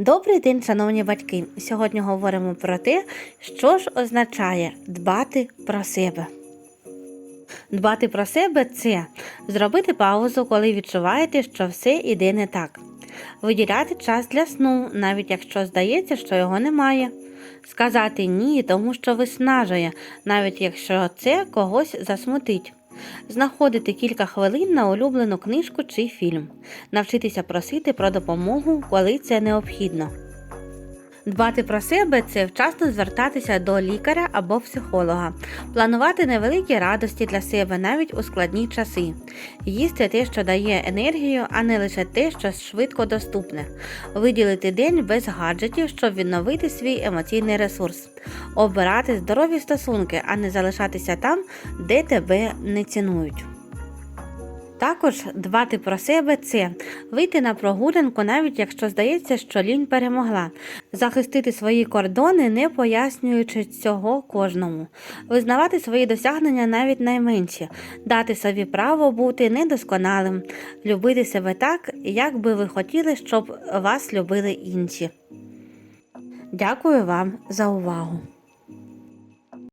Добрий день, шановні батьки! Сьогодні говоримо про те, що ж означає дбати про себе. Дбати про себе це зробити паузу, коли відчуваєте, що все йде не так. Виділяти час для сну, навіть якщо здається, що його немає. Сказати ні, тому що виснажує, навіть якщо це когось засмутить. Знаходити кілька хвилин на улюблену книжку чи фільм. Навчитися просити про допомогу, коли це необхідно. Дбати про себе це вчасно звертатися до лікаря або психолога, планувати невеликі радості для себе навіть у складні часи, їсти те, що дає енергію, а не лише те, що швидко доступне, виділити день без гаджетів, щоб відновити свій емоційний ресурс, обирати здорові стосунки, а не залишатися там, де тебе не цінують. Також дбати про себе це вийти на прогулянку, навіть якщо здається, що лінь перемогла, захистити свої кордони, не пояснюючи цього кожному, визнавати свої досягнення навіть найменші, дати собі право бути недосконалим, любити себе так, як би ви хотіли, щоб вас любили інші. Дякую вам за увагу!